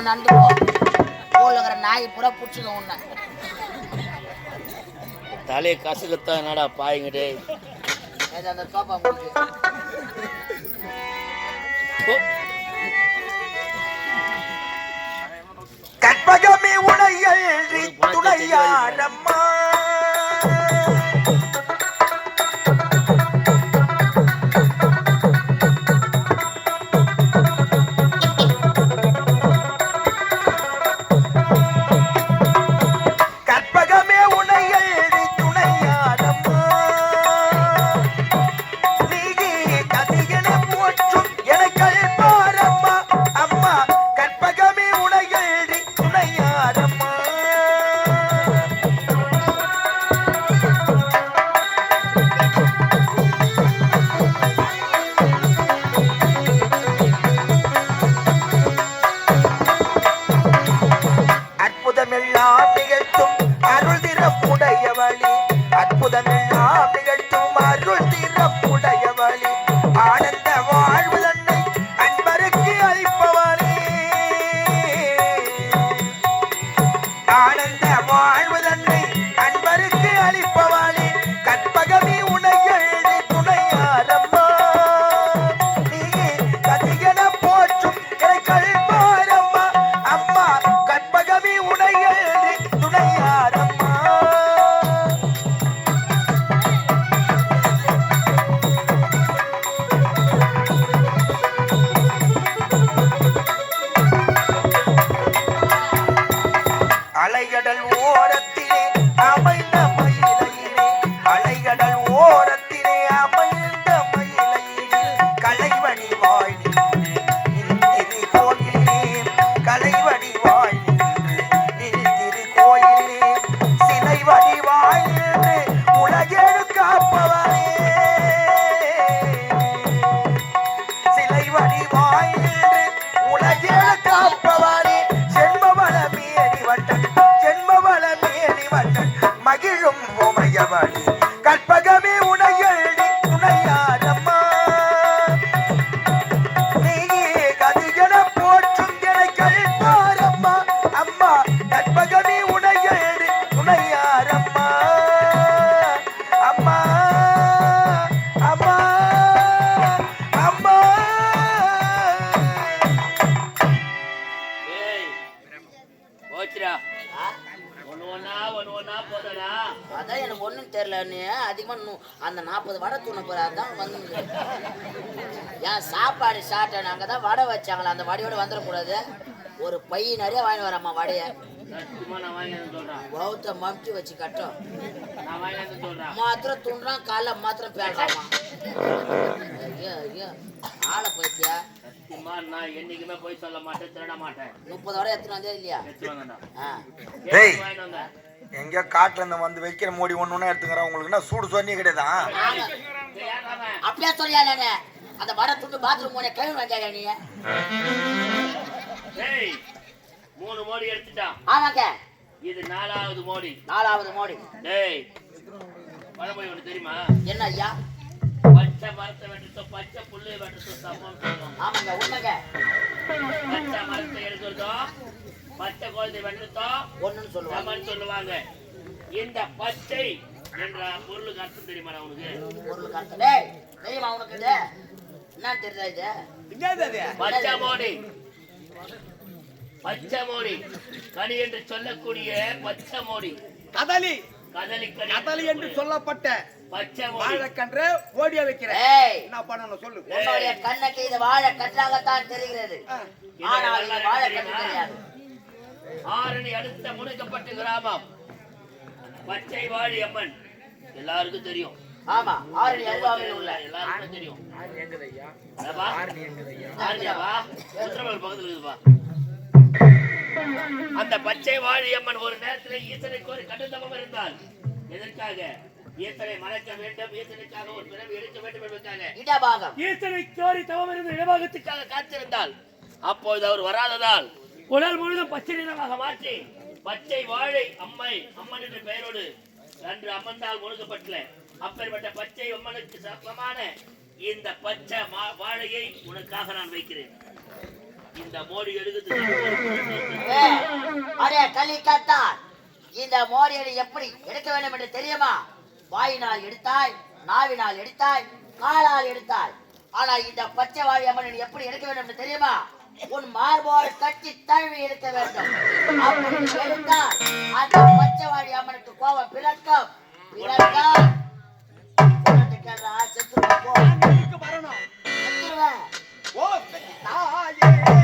நடந்து போ ஊர்லங்கிற நாய் பூரா பிடிச்சிக்க உன்னை. தலையை கசுக்கத்தான் என்னடா பாய்ங்கிட்டே ஏதோ அந்த சோப்பா முடிஞ்சு கற்பகமே உடையழி துணையாரம்மா மகிழும் உமையவளி கற்பகமே உனையழி துணையாரம்மா நீயே கதிகன போற்றும் எனக்கள் பாரம்மா அம்மா கற்பகமே உனையழி துணையாரம்மா அம்மா அம்மா அம்மா. ஏய் போச்சுடா. அதான் எனக்கு ஒன்றும் நீ அதிகமாக அந்த நாற்பது வடை தூண போற அதான் வந்து ஏன் சாப்பாடு சாப்பிட்டேன் அங்கே தான் வடை வச்சாங்களா அந்த வடையோட வந்துடக்கூடாது. ஒரு பை நிறைய வாங்கி வரம்மா வடையை. பௌத்த மம்டி வச்சு கட்டும். மாத்திரம் துண்டுறான் காலைல மாத்திரம் பேசாமா ஐயோ ஐயோ. ஆளை போயிட்டியா சத்தியமா நான் என்னைக்குமே போய் சொல்ல மாட்டேன் திருட மாட்டேன். முப்பது வடை எடுத்துன்னு வந்தே இல்லையா டேய். எங்க காட்டுல இருந்து வந்து வைக்கிற மூடி ஒண்ணு ஒண்ணு எடுத்துக்கிறேன். உங்களுக்கு என்ன சூடு சொன்னி கிடையாதா? அப்படியே சொல்லியா நானு அந்த வடை துண்டு பாத்ரூம் போன கழுவி வந்தாயா நீ. டேய் மூணு மோடி எடுத்துட்டான். ஆமாங்க. இது நாலாவது மோடி. நாலாவது மோடி. டேய் பழமொழி ஒன்று தெரியுமா? என்ன ஐயா? பச்சை மரத்தை வெட்டுறதோ பச்சை புல்லு வெட்டுறதோ சமம் ஆமாங்க உண்மைங்க. பச்சை மரத்தை பச்சை குழந்தை வெட்டுறதோ ஒண்ணுன்னு சொல்லுவாங்க. சொல்லுவாங்க. இந்த பச்சை என்ற பொருளுக்கு அர்த்தம் தெரியுமா உனக்கு? பொருள் கருத்து டேய் தெரியுமா உனக்கு இது? என்ன தெரியுதா இது? பச்சை மோடி. பச்சை மோடி. கனி என்று சொல்லக்கூடிய பச்சை மோடி. கதலி. கதலி கனி. கதலி என்று சொல்லப்பட்ட வாழைக்கன்று ஓடிய வைக்கிறேன். ஏய். என்ன பண்ணணும் சொல்லு. உன்னுடைய கண்ணுக்கு இது வாழை கற்றாகத்தான் தெரிகிறது. ஆனால் இது தெரியாது ஆரணி அடுத்த முடுக்கப்பட்ட கிராமம். பச்சை வாழி அம்மன். எல்லாருக்கும் தெரியும். ஆமா அருகாமையில் உள்ள. எல்லாருக்கும் தெரியும். பக்கத்துல இருக்குதுப்பா. அந்த பச்சை வாழி அம்மன் ஒரு நேரத்தில் ஈசனுக்கு ஒரு கடுந்தமம் இருந்தால் எதற்காக? ஈத்தனை மறைக்க வேண்டும். ஈத்தனைக்காக ஒரு பிறவி எடுக்க வேண்டும் என்பதற்காக. இடபாகம். காத்திருந்தால் அப்போது அவர் வராததால் உடல் முழுதும் பச்சை நிறமாக மாற்றி பச்சை வாழை அம்மை அம்மன் என்ற பெயரோடு அன்று அம்மந்தால் முழுக்கப்பட்ட அப்பேற்பட்ட பச்சை அம்மனுக்கு சமமான இந்த பச்சை வாழையை உனக்காக நான் வைக்கிறேன். இந்த மோடி எழுது அரே கலிகத்தா இந்த மோடியை எப்படி எடுக்க வேண்டும் என்று தெரியுமா? வாயினால் எடுத்தாய் நாவினால் எடுத்தாய் காலால் எடுத்தாய். ஆனால் இந்த பச்சை வாழி அம்மன் எப்படி எடுக்க வேண்டும் தெரியுமா? உன் மார்போடு கட்டி தழுவி எடுக்க வேண்டும். அப்படி எடுத்தால் அந்த பச்சை வாழி அம்மனுக்கு கோபம் பிறக்கம். பிறக்கம் செத்துருவேன் செத்துருவேன். ஓ தாயே.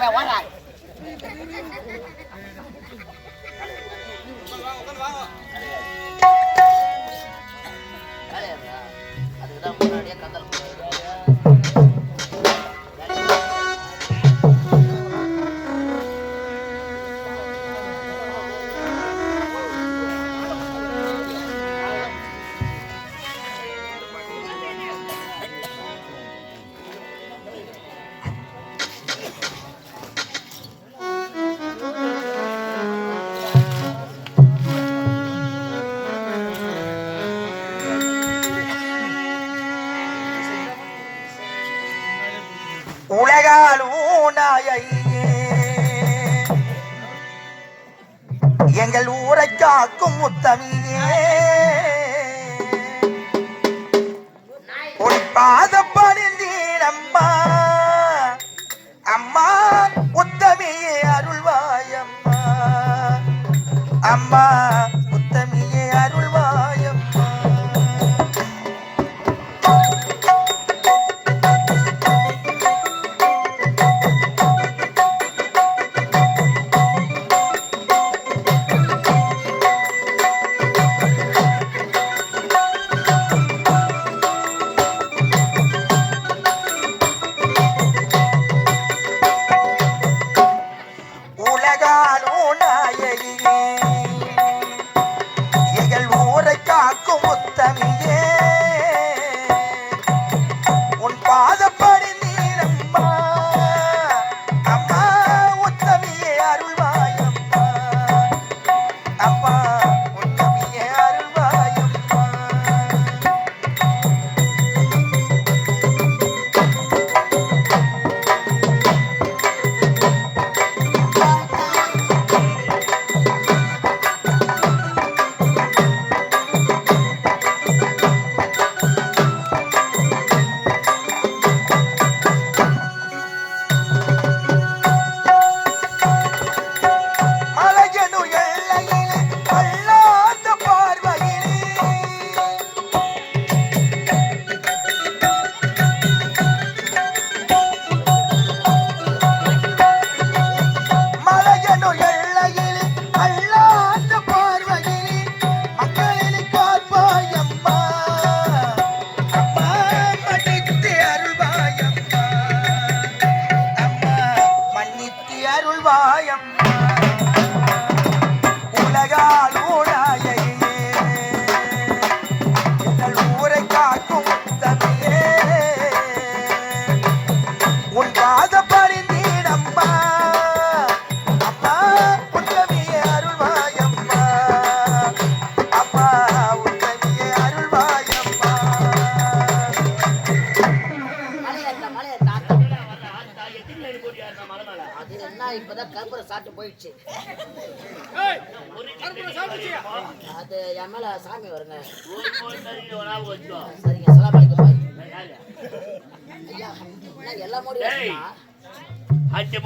แบบว่าไห எங்கள் ஊரை காக்கும் முத்தமிழே. சாப்பிட்டு போயிடுச்சு. அது என் எம்எல்ஏ சாமி வருங்க. சரிங்க சலாமலைக்கு ஐயா எல்லா முடியும்